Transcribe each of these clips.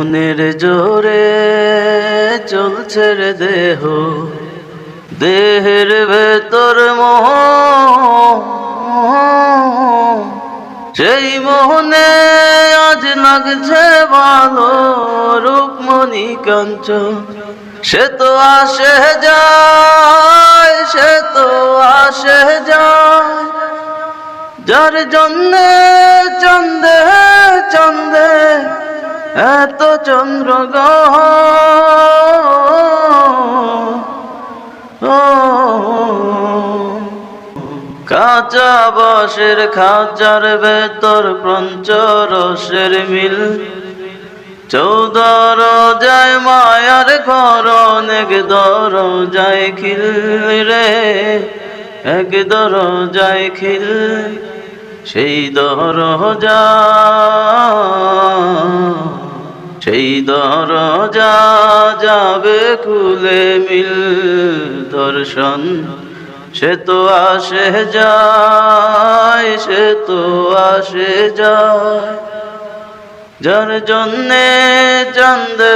মনের জোরে চলছে রে দেহ। দেহের ভেতর মোহ, সেই মোহনে আজ লাগছে ভালো রূপমণি কাঞ্চন সে তো আসে যায়, সে তো আসে যায়। যার জন্যে চন্দে চন্দে এত চন্দ্র কাঁচা বাঁশের খাঁচার ভেতর পঞ্চরসের মিল। চৌদর যায় মায়ার ঘর অনেক দর যায় খিল রে, এক দর যায় খিল। সেই দর যা সেই দর যা যাবে খুলে মিল দর্শন সে তো আসে যায় সে তো আসে যায় যার জন্যে চন্দে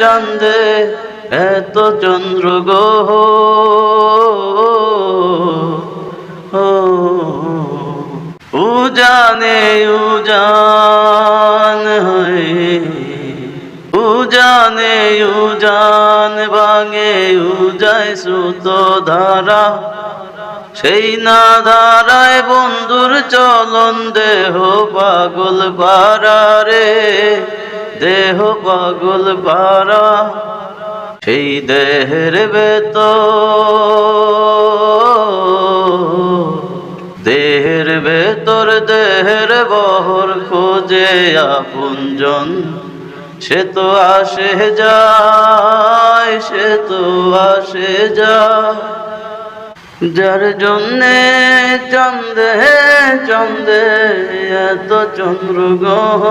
চন্দে এত চন্দ্র গো উজানে উজান উজানে ভাঙে উজায় সুতো ধারা সেই না ধারায় বন্ধুর চলন দেহ পাগল পারা রে, দেহ পাগল পারা সেই দেহের বেত দেহের ভেতর দেহের বহর খোঁজে আপনজন। সে তো আসে যায়, সে তো আসে যায় যার জন্যে চন্দে চন্দে এত চন্দ্র গহ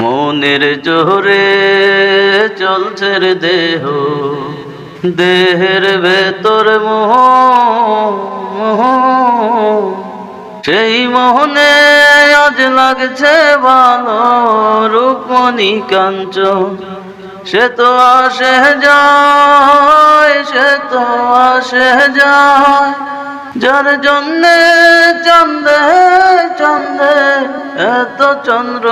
মনের জোরে চলছে দেহ, দেহের ভেতর মোহ। সেই মোহনে আজ লাগছে ভালো রূপমণি কাঞ্চন সে তো আসে যায়, সে তো আসে যায়। যার জন্যে চন্দে চন্দে এত চন্দ্র